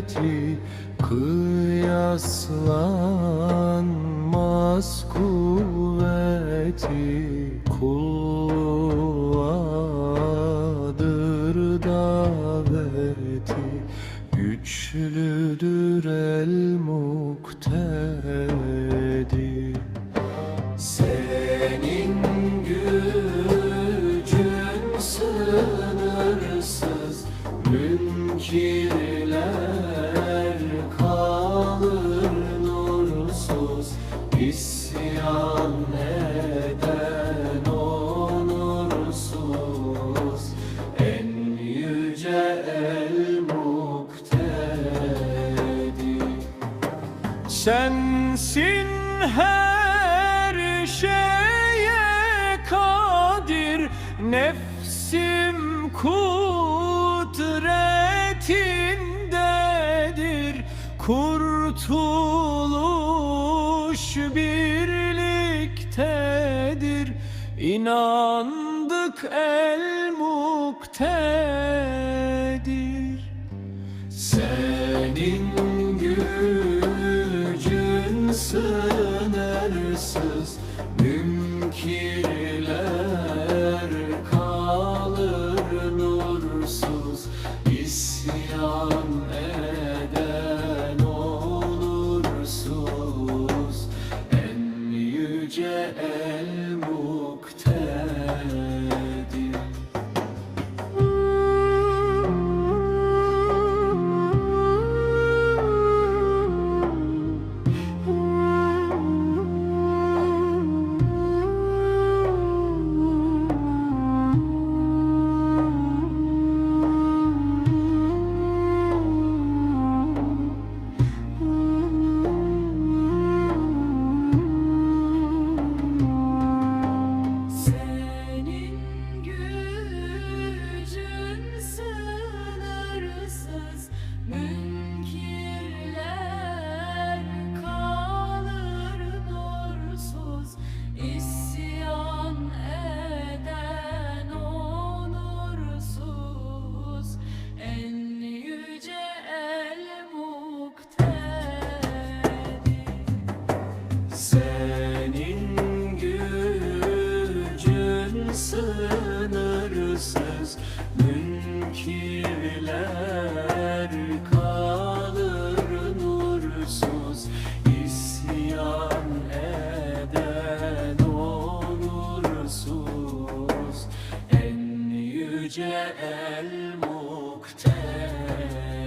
kudreti Kıyaslanmaz kuvveti Kulladır daveti. Güçlüdür el muktedir Münkirler kalır nursuz. İsyan eden onursuz? En yüce el muktedir Sensin her şeye kadir. Nefsim Kurtuluş birliktedir. İnandık el muktedir. Senin gücün sınırsız Münkirler Senin gücün sınırsız Münkirler kalır nursuz. İsyan eden onursuz En yüce el muktedir